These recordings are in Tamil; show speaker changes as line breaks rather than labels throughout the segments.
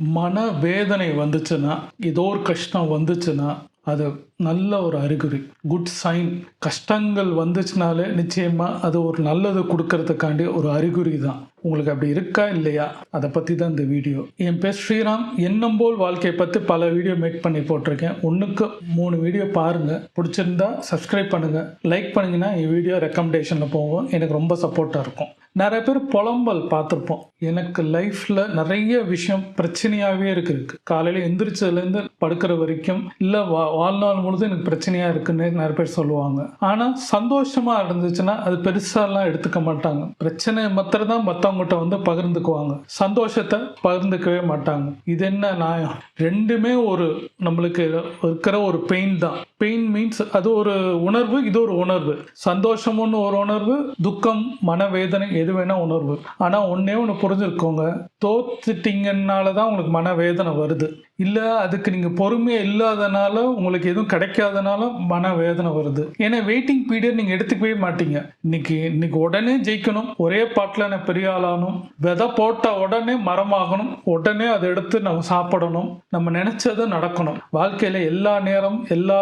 மன வேதனை வந்துச்சுன்னா ஏதோ ஒரு கஷ்டம் வந்துச்சுன்னா அது நல்ல ஒரு அறிகுறி. குட் சைன் கஷ்டங்கள் வந்துச்சுனாலே நிச்சயமாக அது ஒரு நல்லது கொடுக்கறதுக்காண்டி ஒரு அறிகுறி தான். உங்களுக்கு அப்படி இருக்கா இல்லையா? அதை பற்றி தான் இந்த வீடியோ. என் பேர் ஸ்ரீராம். என்னும் போல் வாழ்க்கையை பற்றி பல வீடியோ மேக் பண்ணி போட்டிருக்கேன். ஒன்றுக்கு மூணு வீடியோ பாருங்கள் பிடிச்சிருந்தா சப்ஸ்கிரைப் பண்ணுங்கள் லைக் பண்ணிங்கன்னா என் வீடியோ ரெக்கமெண்டேஷனில் போகும். எனக்கு ரொம்ப சப்போர்ட்டாக இருக்கும். நிறைய பேர் புலம்பல் பார்த்துருப்போம். எனக்கு லைஃப்பில் நிறைய விஷயம் பிரச்சனையாகவே இருக்குது இருக்கு. காலையில் எந்திரிச்சதுலேருந்து படுக்கிற வரைக்கும் இல்லை வா வாழ்நாள் முழுதும் எனக்கு பிரச்சனையாக இருக்குன்னு நிறைய பேர் சொல்லுவாங்க. ஆனால் சந்தோஷமாக இருந்துச்சுன்னா அது பெருசாலாம் எடுத்துக்க மாட்டாங்க. பிரச்சனை மாத்திரம் தான் மற்றவங்ககிட்ட வந்து பகிர்ந்துக்குவாங்க. சந்தோஷத்தை பகிர்ந்துக்கவே மாட்டாங்க. இது என்ன நியாயம்? ரெண்டுமே ஒரு நம்மளுக்கு இருக்கிற ஒரு பெயின் தான். பெயின் மீன்ஸ் அது ஒரு உணர்வு இது ஒரு உணர்வு. சந்தோஷம்னு ஒரு உணர்வு துக்கம் மனவேதனை எது வேணா உணர்வு. ஆனால் ஒன்றே ஒன்று புரிஞ்சுருக்கோங்க. தோத்துட்டீங்கனால தான் உங்களுக்கு மனவேதனை வருது. இல்லை அதுக்கு நீங்கள் பொறுமையாக இல்லாதனால உங்களுக்கு எதுவும் கிடைக்காதனால மனவேதனை வருது. ஏன்னா வெயிட்டிங் பீரியட் நீங்கள் எடுத்துக்கவே மாட்டீங்க. இன்னைக்கு இன்னைக்கு உடனே ஜெயிக்கணும். ஒரே பாட்டில் நான் பெரிய ஆளாகணும். விதை போட்ட உடனே மரமாகணும். உடனே அதை எடுத்து நம்ம சாப்பிடணும். நம்ம நினைச்சது நடக்கணும். வாழ்க்கையில் எல்லா நேரம் எல்லா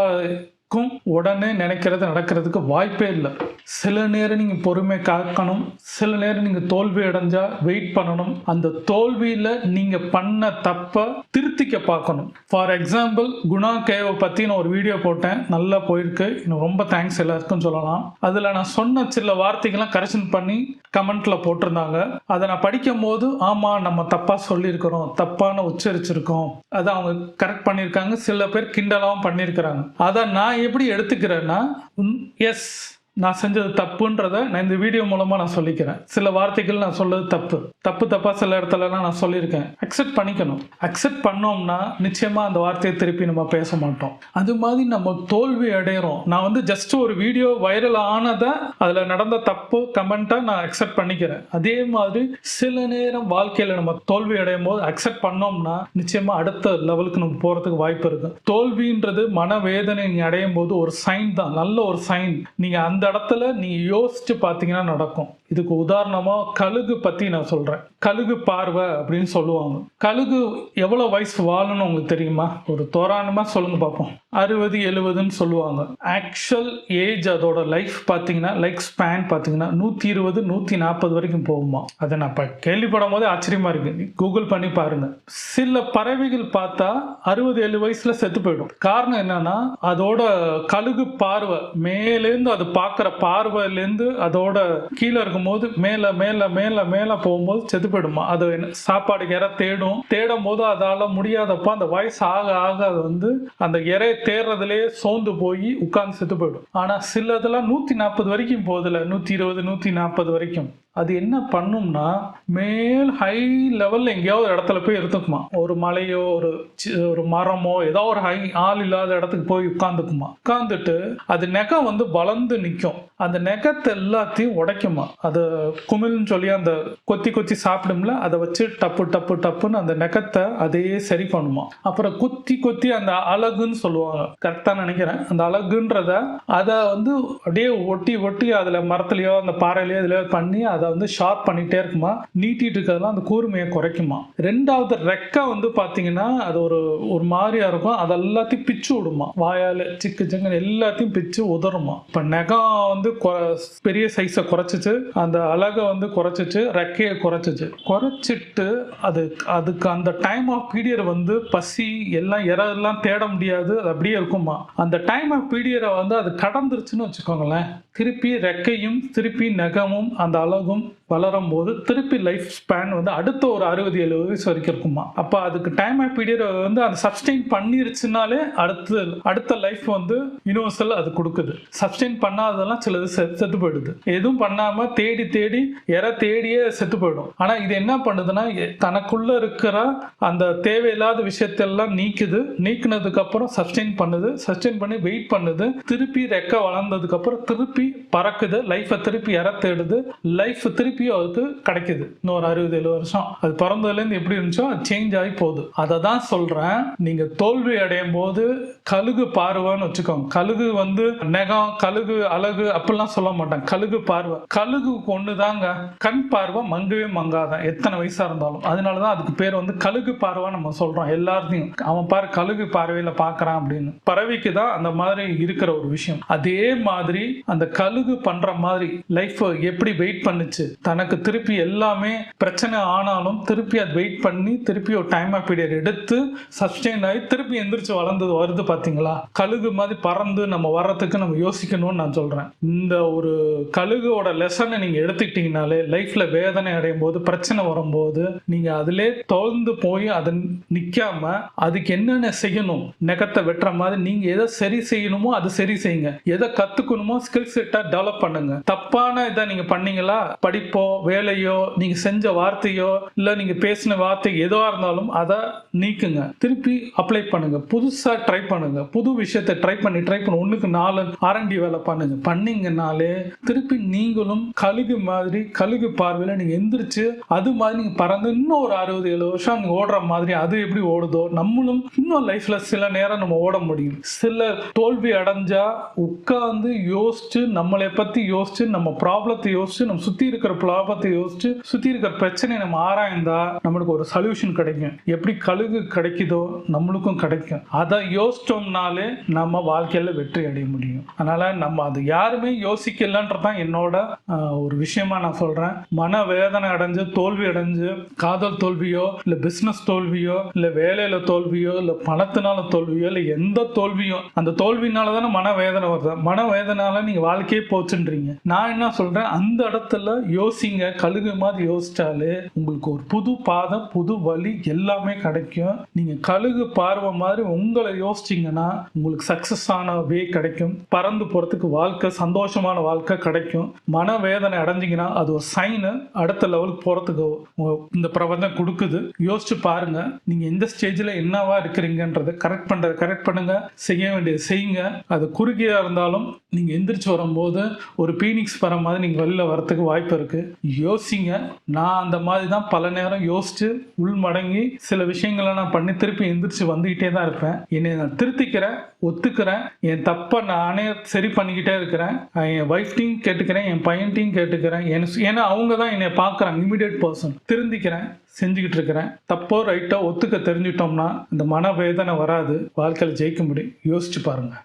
க்கும் உடனே நினைக்கிறது நடக்கிறதுக்கு வாய்ப்பே இல்லை. சில நேரம் நீங்கள் பொறுமை காக்கணும். சில நேரம் நீங்கள் தோல்வி அடைஞ்சா வெயிட் பண்ணணும். அந்த தோல்வியில் நீங்கள் பண்ண தப்பை திருத்திக்க பார்க்கணும். ஃபார் எக்ஸாம்பிள் குணா கேவை பற்றி நான் ஒரு வீடியோ போட்டேன். நல்லா போயிருக்கு. இன்னும் ரொம்ப தேங்க்ஸ் எல்லாருக்கும் சொல்லலாம். அதில் நான் சொன்ன சில வார்த்தைகள்லாம் கரெக்ஷன் பண்ணி கமெண்ட்டில் போட்டிருந்தாங்க. அதை நான் படிக்கும் போது ஆமாம் நம்ம தப்பாக சொல்லியிருக்கிறோம். தப்பான உச்சரிச்சிருக்கோம். அதை அவங்க கரெக்ட் பண்ணியிருக்காங்க. சில பேர் கிண்டலாகவும் பண்ணியிருக்கிறாங்க. அதை நான் எப்படி எடுத்துக்கிறேன்னா எஸ் நான் செஞ்சது தப்புன்றத நான் இந்த வீடியோ மூலமாக நான் சொல்லிக்கிறேன். சில வார்த்தைகள் நான் சொல்லது தப்பு. தப்பு தப்பாக சில இடத்துலலாம் நான் சொல்லியிருக்கேன். அக்செப்ட் பண்ணிக்கணும். அக்செப்ட் பண்ணோம்னா நிச்சயமாக அந்த வார்த்தையை திருப்பி நம்ம பேச மாட்டோம். அது மாதிரி நம்ம தோல்வி அடையிறோம். நான் வந்து ஜஸ்ட் ஒரு வீடியோ வைரல் ஆனதை அதில் நடந்த தப்பு கமெண்ட்டாக நான் அக்செப்ட் பண்ணிக்கிறேன். அதே மாதிரி சில நேரம் வாழ்க்கையில் நம்ம தோல்வி அடையும் போது அக்செப்ட் பண்ணோம்னா நிச்சயமாக அடுத்த லெவலுக்கு நம்ம போகிறதுக்கு வாய்ப்பு இருக்கு. தோல்வின்றது மனவேதனை நீங்கள் அடையும் போது ஒரு சைன் தான். நல்ல ஒரு சைன் நீங்கள் அந்த இடத்துல நீங்கள் யோசிச்சு பார்த்தீங்கன்னா நடக்கும். இதுக்கு உதாரணமா கழுகு பத்தி நான் சொல்றேன். கழுகு பார்வை அப்படின்னு சொல்லுவாங்க. கழுகு எவ்வளவு வயசு வாழணும்னு உங்களுக்கு தெரியுமா? ஒரு தோராயமா சொல்லுங்க பார்ப்போம். அறுபது எழுபதுன்னு சொல்லுவாங்க. ஆக்சுவல் ஏஜ் அதோட லைஃப் பார்த்தீங்கன்னா லைஃப் ஸ்பேன் பார்த்தீங்கன்னா நூற்றி இருபது நூற்றி நாற்பது வரைக்கும் போகுமா? அதை நான் இப்போ கேள்விப்படும் போதே ஆச்சரியமா இருக்கு. கூகுள் பண்ணி பாருங்க. சில பறவைகள் பார்த்தா அறுபது ஏழு வயசுல செத்து போயிடும். காரணம் என்னன்னா அதோட கழுகு பார்வை மேலேருந்து அது பார்க்குற பார்வையிலேருந்து அதோட கீழே இருக்கும்போது மேலே மேலே மேலே மேலே போகும்போது செத்து போயிடுமா அது சாப்பாடுக்கு இறை தேடும் தேடும் போது அதால முடியாதப்ப அந்த வயசு ஆக ஆக அது வந்து அந்த இறைய தேடுறதுலேயே சோர்ந்து போய் உட்கார்ந்து செத்து போயிடும். ஆனால் சிலதெல்லாம் நூற்றி நாற்பது வரைக்கும் போகுதுல நூற்றி இருபது நூற்றி நாற்பது வரைக்கும். அது என்ன பண்ணும்னா மேல் ஹை லெவலில் எங்கேயாவது இடத்துல போய் இருந்துக்குமா? ஒரு மலையோ ஒரு சி- ஒரு மரமோ ஏதோ ஒரு ஹை ஆள் இல்லாத இடத்துக்கு போய் உட்காந்துக்குமா உட்காந்துட்டு அது நெகம் வந்து வளர்ந்து நிற்கும் அந்த நெகத்தை எல்லாத்தையும் உடைக்குமா? அது குமிழ்னு சொல்லி அந்த கொத்தி கொத்தி சாப்பிடும்ல அதை வச்சு டப்பு டப்பு டப்புன்னு அந்த நெகத்தை அதையே சரி பண்ணுமா? அப்புறம் குத்தி கொத்தி அந்த அழகுன்னு சொல்லுவாங்க. கரெக்டாக நினைக்கிறேன். அந்த அழகுன்றத அதை வந்து அப்படியே ஒட்டி ஒட்டி அதில் மரத்துலையோ அந்த பாறையிலையோ இதுலையோ பண்ணி அதை அதை வந்து ஷார்ப் பண்ணிகிட்டே இருக்குமா? நீட்டிட்டு இருக்கிறதெல்லாம் அந்த கூர்மையை குறைக்குமா? ரெண்டாவது ரெக்கை வந்து பார்த்தீங்கன்னா அது ஒரு ஒரு மாதிரியாக இருக்கும். அது எல்லாத்தையும் பிச்சு விடுமா? வாயால் சிக்கு சிக்கன் எல்லாத்தையும் பிச்சு உதறுமா? இப்போ நகம் வந்து கொ- பெரிய சைஸை குறைச்சிச்சு. அந்த அழகை வந்து குறைச்சிச்சு. ரெக்கையை குறைச்சிச்சு. குறைச்சிட்டு அது அதுக்கு அந்த டைம் ஆஃப் பீரியட் வந்து பசி எல்லாம் இறெல்லாம் தேட முடியாது. அது அப்படியே இருக்குமா? அந்த டைம் ஆஃப் பீரியடை வந்து அது கடந்துருச்சுன்னு வச்சுக்கோங்களேன். திருப்பி ரெக்கையும் திருப்பி நகமும் அந்த அழகும் வளரும் போது திருப்பி லைஃப் ஸ்பேன் வந்து அடுத்த ஒரு அறுபது எழுபது வயசு வரைக்கும் இருக்குமா அப்போ அதுக்கு டைம் ஆஃப் பீரியட் வந்து அந்த சப்ஸ்டெயின் பண்ணிருச்சுனாலே அடுத்து அடுத்த லைஃப் வந்து யூனிவர்சல் அது கொடுக்குது. சப்ஸ்டெயின் பண்ணாததெல்லாம் சிலது செத்து போயிடுது. எதுவும் பண்ணாம தேடி தேடி எற தேடியே செத்து போயிடும். ஆனால் இது என்ன பண்ணுதுன்னா தனக்குள்ள இருக்கிற அந்த தேவையில்லாத விஷயத்தெல்லாம் நீக்குது. நீக்கினதுக்கப்புறம் சஸ்டெயின் பண்ணுது. சஸ்டெயின் பண்ணி வெயிட் பண்ணுது. திருப்பி ரெக்க வளர்ந்ததுக்கப்புறம் திருப்பி பறக்குது. லைஃப்பை திருப்பி இற தேடுது. லைஃப் லைஃப் திருப்பியும் அதுக்கு கிடைக்குது. இன்னொரு அறுபது ஏழு வருஷம். அது பிறந்ததுலேருந்து எப்படி இருந்துச்சோ அது சேஞ்ச் ஆகி போகுது. அதை தான் சொல்கிறேன் நீங்கள் தோல்வி அடையும் போது கழுகு பார்வைன்னு வச்சுக்கோங்க. கழுகு வந்து நெகம் கழுகு அழகு அப்படிலாம் சொல்ல மாட்டேன் கழுகு பார்வை. கழுகு ஒன்று தாங்க கண் பார்வை மங்கவே மங்காதான். எத்தனை வயசாக இருந்தாலும். அதனால தான் அதுக்கு பேர் வந்து கழுகு பார்வை நம்ம சொல்கிறோம் எல்லாத்தையும் அவன் பாரு கழுகு பார்வையில் பார்க்குறான் அப்படின்னு. பறவைக்கு தான் அந்த மாதிரி இருக்கிற ஒரு விஷயம். அதே மாதிரி அந்த கழுகு பண்ணுற மாதிரி லைஃப் எப்படி வெயிட் பண்ணுச்சு தனக்கு திருப்பி எல்லாமே பிரச்சனை ஆனாலும் திருப்பி அது வெயிட் பண்ணி திருப்பி ஒரு டைம் பீரியட் எடுத்து சஸ்டெயின் ஆகி திருப்பி எந்திரிச்சு வளர்ந்தது வருது பார்த்தீங்களா கழுகு மாதிரி பறந்து நம்ம வர்றதுக்கு நம்ம யோசிக்கணும்னு நான் சொல்கிறேன் இந்த ஒரு கழுகோட லெசனை நீங்கள் எடுத்துக்கிட்டீங்கனாலே லைஃப்பில் வேதனை அடையும் போது பிரச்சனை வரும்போது நீங்கள் அதிலே தோழ்ந்து போய் அதை நிற்காம அதுக்கு என்னென்ன செய்யணும்? நெகத்தை வெட்டுற மாதிரி நீங்கள் எதை சரி செய்யணுமோ அது சரி செய்யுங்க. எதை கற்றுக்கணுமோ ஸ்கில் செட்டாக டெவலப் பண்ணுங்க. தப்பான இதை நீங்கள் பண்ணீங்களா? படிப்போ வேலையோ நீங்கள் செஞ்ச வார்த்தையோ இல்லை நீங்கள் பேசின வார்த்தை எதுவாக இருந்தாலும் அதை நீக்குங்க. திருப்பி அப்ளை பண்ணுங்க. புதுசாக ட்ரை பண்ணுங்க. புது விஷயத்தை ட்ரை பண்ணி ட்ரை பண்ணி ஒன்றுக்கு நாலு ஆரண்டி வேலை பண்ணுங்க. பண்ணீங்கனாலே திருப்பி நீங்களும் கழுகு மாதிரி கழுகு பார்வையில் நீங்கள் எந்திரிச்சு அது மாதிரி நீங்கள் பறந்து இன்னும் ஒரு அறுபது ஏழு வருஷம் அங்கே ஓடுற மாதிரி அது எப்படி ஓடுதோ நம்மளும் இன்னும் லைஃப்பில் சில நேரம் நம்ம ஓட முடியும். சில தோல்வி அடைஞ்சா உட்கார்ந்து யோசிச்சு நம்மளை பற்றி யோசிச்சு நம்ம ப்ராப்ளத்தை யோசிச்சு நம்ம சுற்றி இருக்கிற ப்ராப்ளத்தை யோசிச்சு சுற்றி இருக்கிற பிரச்சனையை நம்ம ஆராய்ந்தா நம்மளுக்கு ஒரு சொல்யூஷன் கிடைக்கும். எப்படி கழுகு கிடைக்குதோ நம்மளுக்கும் கிடைக்கும். அதை யோசிச்சோம்னாலே நம்ம வாழ்க்கையில வெற்றி அடைய முடியும். அதனால நம்ம அது யாருமே யோசிக்கலன்றதான் என்னோட ஒரு விஷயமா நான் சொல்றேன். மன வேதனை அடைஞ்சு தோல்வி அடைஞ்சு காதல் தோல்வியோ இல்ல பிசினஸ் தோல்வியோ இல்ல வேலையில தோல்வியோ இல்ல பணத்தினால தோல்வியோ இல்ல எந்த தோல்வியோ அந்த தோல்வினால தானே மன வேதனை வருது. மன வேதனால நீங்க வாழ்க்கையே போச்சுன்றீங்க. நான் என்ன சொல்றேன்? அந்த இடத்துல யோசிங்க கழுகு மாதிரி யோசிச்சாலே உங்களுக்கு ஒரு புது பாதம் புது வழி எல்லாமே கிடைக்கும். நீங்க கழுகு பார்வை மாதிரி உங்களை யோசிச்சீங்கன்னா உங்களுக்கு சக்சஸ் ஆன வே கிடைக்கும். பறந்து போறதுக்கு வாழ்க்கை சந்தோஷமான வாழ்க்கை கிடைக்கும். மன வேதனை அடைஞ்சிங்கன்னா அது ஒரு சைனு அடுத்த லெவலுக்கு போறதுக்கு இந்த பிரபஞ்சம் கொடுக்குது. யோசிச்சு பாருங்க. நீங்க எந்த ஸ்டேஜ்ல என்னவா இருக்கிறீங்கன்றதை கரெக்ட் பண்ணுறது கரெக்ட் பண்ணுங்க. செய்ய வேண்டியது செய்யுங்க. அது குறுகியா இருந்தாலும் நீங்க எந்திரிச்சு வரும்போது ஒரு பீனிக்ஸ் வர மாதிரி நீங்க வெளில வரத்துக்கு வாய்ப்பு இருக்கு. யோசிங்க. நான் அந்த மாதிரி தான் பல நேரம் யோசிச்சு உள்மடங்கி சில விஷயங்களை நான் பண்ணி திருப்பி எந்திரிச்சு வந்துகிட்டே தான் இருப்பேன். என்னை நான் திருத்திக்கிறேன் ஒத்துக்கிறேன். என் தப்பை நானே சரி பண்ணிக்கிட்டே இருக்கிறேன். என் ஒய்ஃப்டையும் கேட்டுக்கிறேன் என் பையன்ட்டையும் கேட்டுக்கிறேன். என் ஏன்னா அவங்க தான் என்னை பார்க்குறாங்க இமீடியட் பர்சன் திருந்திக்கிறேன் செஞ்சுக்கிட்டு இருக்கிறேன். தப்போ ரைட்டோ ஒத்துக்க தெரிஞ்சிட்டோம்னா இந்த மனவேதனை வராது. வாழ்க்கையில் ஜெயிக்க முடியும். யோசிச்சு பாருங்கள்